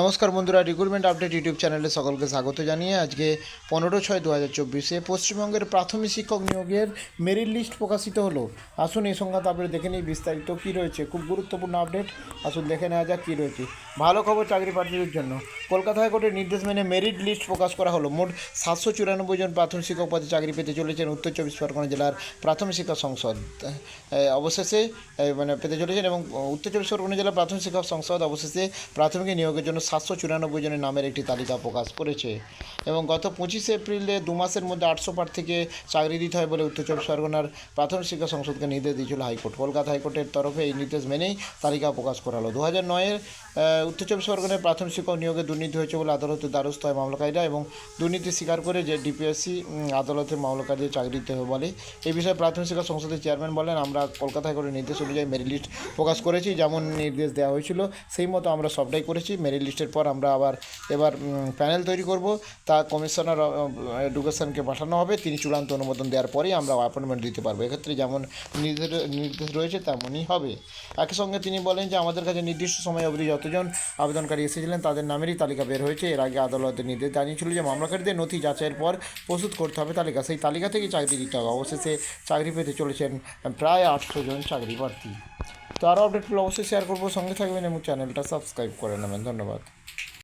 নমস্কার বন্ধুরা recruitment update YouTube চ্যানেলে সকলকে স্বাগত জানিয়ে আজকে পনেরো ছয় দু হাজার চব্বিশে পশ্চিমবঙ্গের প্রাথমিক শিক্ষক নিয়োগের মেরিট লিস্ট প্রকাশিত হলো। আসুন এই সংখ্যা তারপরে দেখে নিই, বিস্তারিত কী রয়েছে? খুব গুরুত্বপূর্ণ আপডেট আসুন দেখে নেওয়া যাক কী রয়েছে। ভালো খবর, চাকরি প্রার্থীদের জন্য। কলকাতা হাইকোর্টের নির্দেশ মেনে মেরিট লিস্ট প্রকাশ করা হলো। মোট সাতশো চুরানব্বই জন প্রাথমিক শিক্ষক পদে চাকরি পেতে চলেছেন উত্তর চব্বিশ পরগনা জেলার প্রাথমিক শিক্ষা সংসদ। অবশেষে মানে পেতে চলেছেন এবং উত্তর চব্বিশ পরগনা জেলার প্রাথমিক শিক্ষক সংসদ অবশেষে প্রাথমিক নিয়োগের জন্য সাতশো চুরানব্বই জনের নামের একটি তালিকা প্রকাশ করেছে। এবং গত পঁচিশে এপ্রিলে দু মাসের মধ্যে আটশো প্রার্থীকে চাকরি দিতে হয় বলে উত্তর চব্বিশ পরগনার প্রাথমিক শিক্ষা সংসদকে নির্দেশ দিয়েছিল হাইকোর্ট। কলকাতা হাইকোর্টের তরফে এই নির্দেশ মেনেই তালিকা প্রকাশ করা হলো। দু হাজার নয়ের উত্তর চব্বিশ পরগনার প্রাথমিক শিক্ষক নিয়োগে দুর্নীতি হয়েছে বলে আদালতে দ্বারস্থ হয় মামলাকারীরা এবং দুর্নীতি স্বীকার করে যে ডিপিএসসি আদালতের মামলাকারীদের চাকরি দিতে হবে বলে। এই বিষয়ে প্রাথমিক শিক্ষা সংসদের চেয়ারম্যান বলেন, আমরা কলকাতা হাইকোর্টের নির্দেশ অনুযায়ী মেরিট লিস্ট প্রকাশ করেছি, যেমন নির্দেশ দেওয়া হয়েছিল, সেই মতো আমরা সবটাই করেছি। মেরিট লিস্টের পর আমরা আবার, এবার প্যানেল তৈরি করব। তা কমিশনার এডুকেশনকে পাঠানো হবে। তিনি চূড়ান্ত অনুমোদন দেওয়ার পরেই আমরা অ্যাপয়েন্টমেন্ট দিতে পারব। এক্ষেত্রে যেমন নির্দেশ রয়েছে, তেমনই হবে। একই সঙ্গে তিনি বলেন যে, আমাদের কাছে নির্দিষ্ট সময় অবধি যতজন আবেদনকারী এসেছিলেন, তাদের নামেরই তালিকা বের হয়েছে। এর আগে আদালতের নির্দেশ জানিয়েছিল যে মামলাকারীদের নথি যাচাইয়ের পর প্রস্তুত করতে হবে তালিকা। সেই তালিকা থেকে চাকরি দিতে হবে। অবশেষে চাকরি পেতে চলেছেন প্রায় আটশো জন চাকরি প্রার্থী তো আরও আপডেটগুলো অবশ্যই শেয়ার করব। সঙ্গে থাকবেন এবং চ্যানেলটা সাবস্ক্রাইব করে নেবেন। ধন্যবাদ।